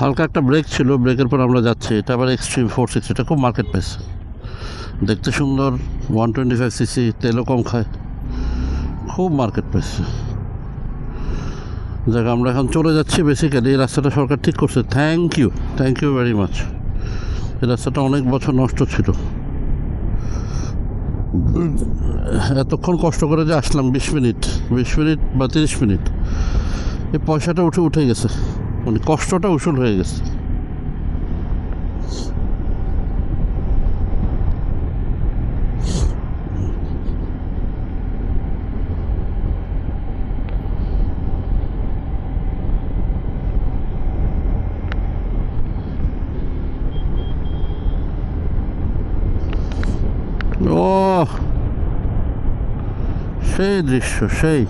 হালকা একটা ব্রেক ছিল ব্রেকের পর আমরা যাচ্ছি। এটা আবার এক্সট্রিম ফোর সিক্স এটা খুব মার্কেট প্লেস দেখতে সুন্দর ওয়ান টোয়েন্টি ফাইভ সিসি তেলও কম খায়। খুব মার্কেট প্লেস যাক, আমরা এখন চলে যাচ্ছি বেসিক্যালি এই রাস্তাটা সরকার ঠিক করছে। Thank you thank you very much এই রাস্তাটা অনেক বছর নষ্ট ছিল। এতক্ষণ কষ্ট করে যে আসলাম, বিশ মিনিট বিশ মিনিট বা তিরিশ মিনিট। এই পয়সাটা উঠে উঠে গেছে। মানে কষ্টটা উসুল হয়ে গেছে। সেই দৃশ্য সেই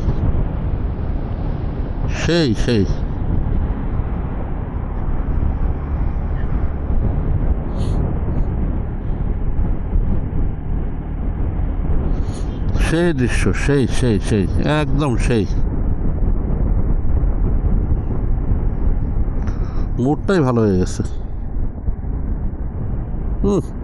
সেই সেই। সেই দৃশ্য সেই সেই সেই একদম সেই। মুডটাই ভালো হয়ে গেছে। হুম।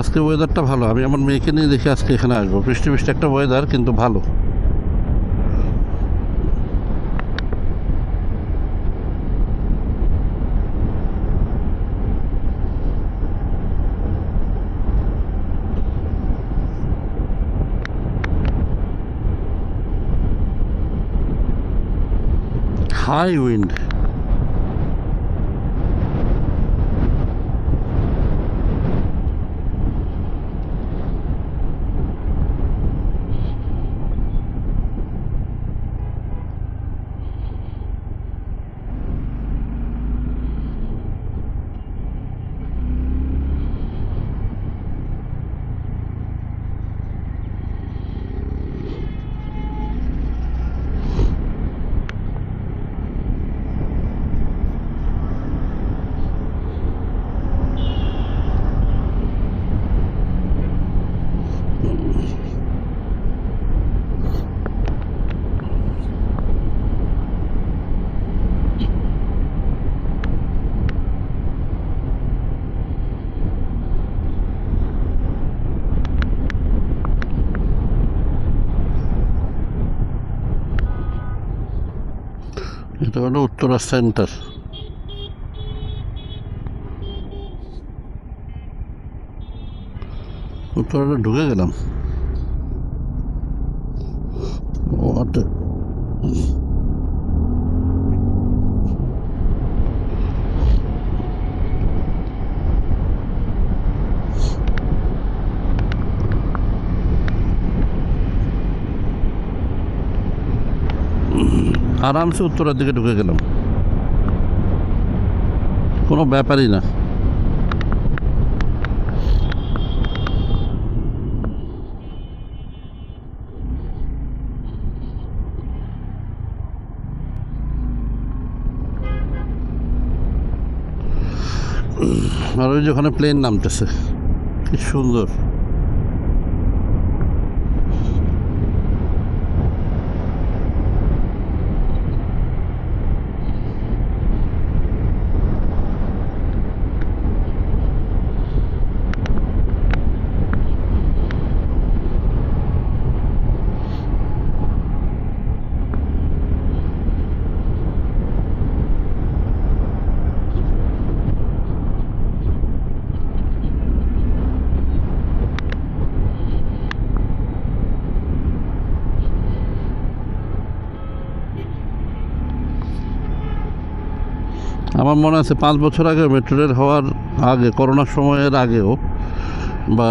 আজকে ওয়েদারটা ভালো। আমি আমার মেয়েকে নিয়ে দেখি আজকে এখানে আসব। বৃষ্টি বৃষ্টি একটা ওয়েদার কিন্তু ভালো। হাই উইন্ড এটা হলো উত্তরা সেন্টার। উত্তরাটা ঢুকে গেলাম। আরামসে উত্তরের দিকে ঢুকে গেলাম। কোনো ব্যাপারই না। আর ওই যে ওখানে প্লেন নামতেছে। কি সুন্দর। আমার মনে আছে পাঁচ বছর আগে মেট্রো রেল হওয়ার আগে করোনার সময়ের আগেও, বা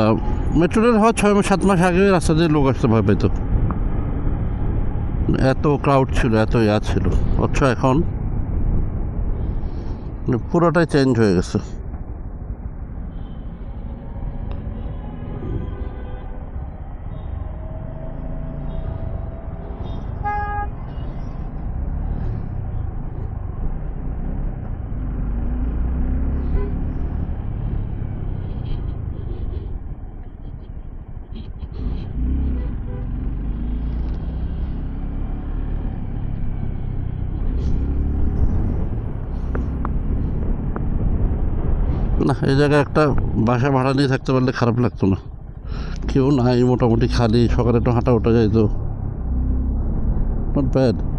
মেট্রো রেল হওয়ার ছয় মাস, সাত মাস আগে রাস্তা দিয়ে লোক আসতে ভয় পেত। এত ক্রাউড ছিল, এত ইয়া ছিল। অথচ এখন মানে পুরোটাই চেঞ্জ হয়ে গেছে। এই জায়গায় একটা বাসা ভাড়া নিয়ে থাকতে পারলে খারাপ লাগতো না। কেউ নাই, মোটামুটি খালি, সকালে একটু হাঁটা ওঠা যাইতো। নট ব্যাড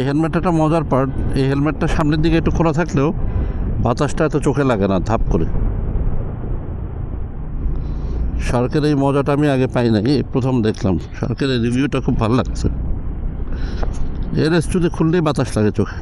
এই হেলমেটটা একটা মজার পার্ট এই হেলমেটটা সামনের দিকে একটু খোলা থাকলেও বাতাসটা এত চোখে লাগে না, ধাপ করে। শার্কের এই মজাটা আমি আগে পাই নাই প্রথম দেখলাম। শার্কের এই রিভিউটা খুব ভালো লাগছে। এর যদি খুললেই বাতাস লাগে চোখে।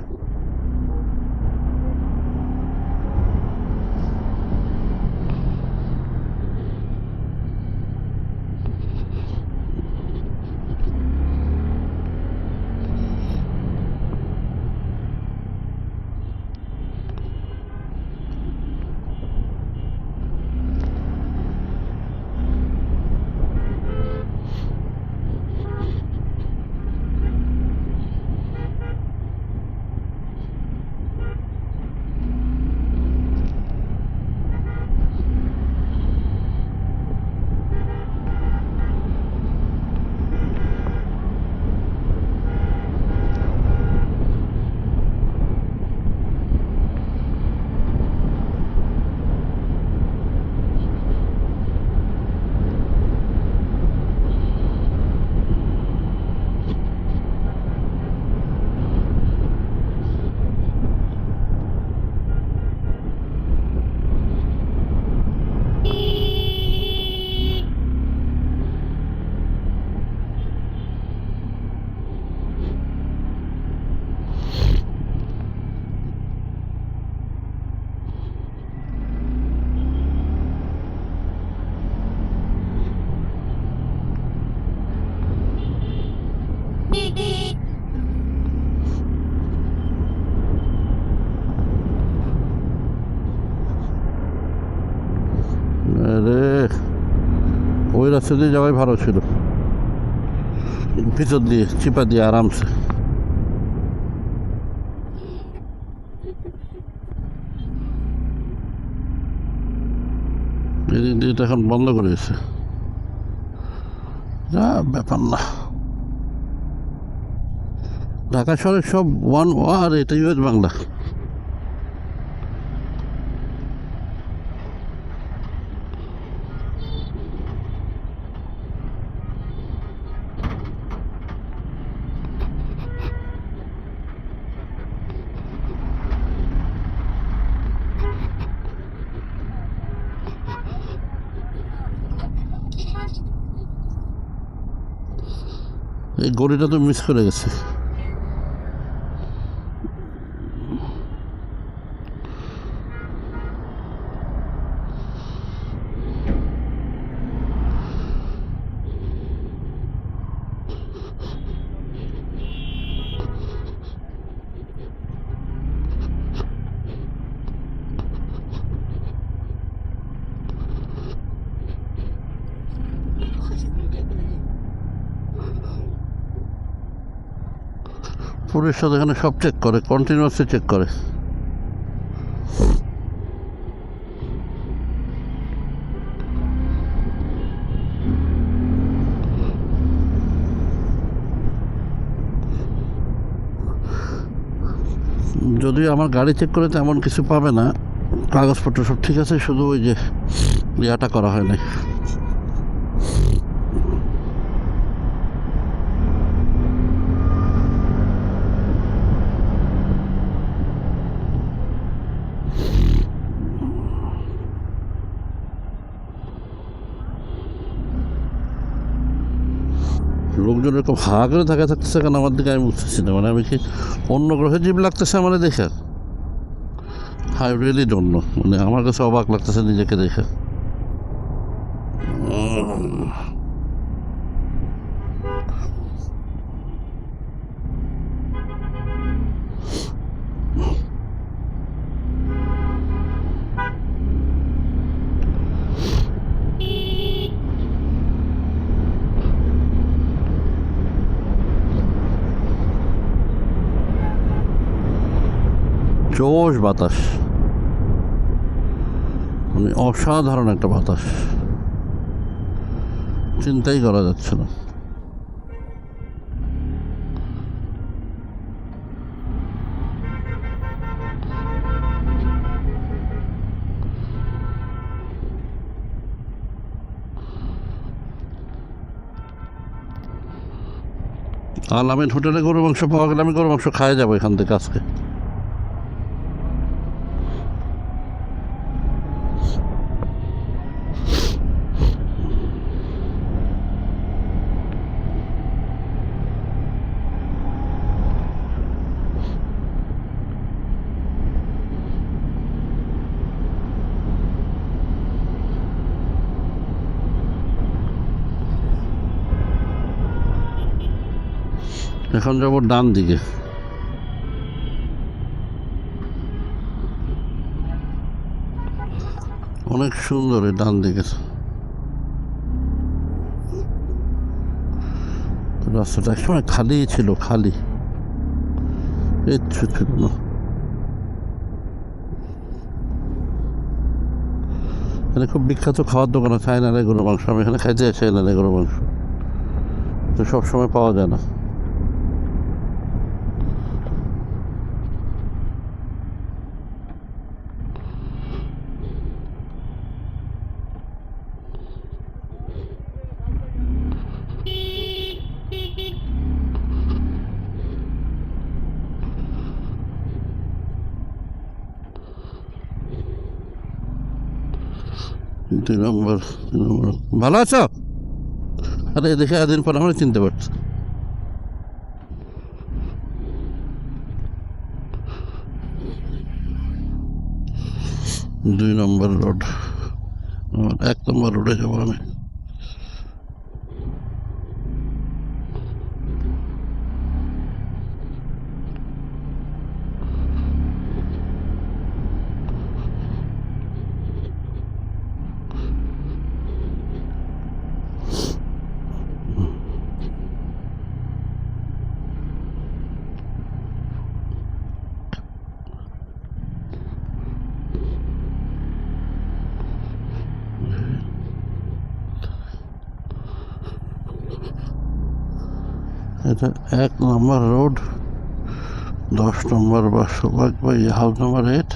রাস্তা দিয়ে যাওয়াই ভালো ছিল। ভিতর দিয়ে, চিপা দিয়ে আরামসে। এদিক দিয়ে এখন বন্ধ করে দিয়েছে। যা ব্যাপার না। ঢাকা শহরের সব ওয়ান আর এটাই ওয়েস্ট বাংলা। এই গড়িটা তো মিস করে গেছে পুলিশ এখানে সব চেক করে কন্টিনিউয়াসলি চেক করে। যদিও আমার গাড়ি চেক করে তেমন কিছু পাবে না, কাগজপত্র সব ঠিক আছে, শুধু ওই যে ইয়াটা করা হয় লোকজন এরকম হা করে থাকা, থাকতেছে কেন? আমার দিকে আমি বুঝতেছি না। মানে আমি কি অন্য গ্রহে জীব লাগতেছে আমার দেখে হাই রিয়েলি ডোন্ট নো মানে আমার কাছে অবাক লাগতেছে নিজেকে দেখে। জোশ বাতাস। মানে অসাধারণ একটা বাতাস। চিন্তাই করা যাচ্ছে না। আলামিন হোটেলে গরু মাংস পাওয়া গেলে আমি গরু মাংস খাই যাব এখান থেকে আজকে। এখন যাব ডান দিকে। অনেক সুন্দর ডান দিকে। রাস্তাটা একসময় খালি ছিল, খালি। কিচ্ছু ছিল না। এখানে খুব বিখ্যাত খাওয়ার দোকান আছে চায়নারে গরু মাংস। আমি এখানে খাইতে যাই চায়নারে গরু মাংস। তো সবসময় পাওয়া যায় না। ভালো আছো? আরে, দেখে এদিন পর আমরা চিনতে পারছি। দুই নম্বর রোড। এক নম্বর রোডে যাব আমি। এটা এক নম্বর রোড, দশ নম্বর বা সৌভাগ বা হাউস নাম্বার এইট,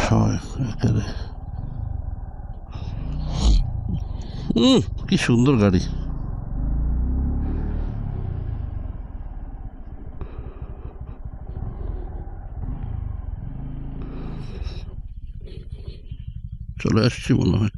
ছয় হুম কি সুন্দর গাড়ি। চলে আসছি মনে হয়।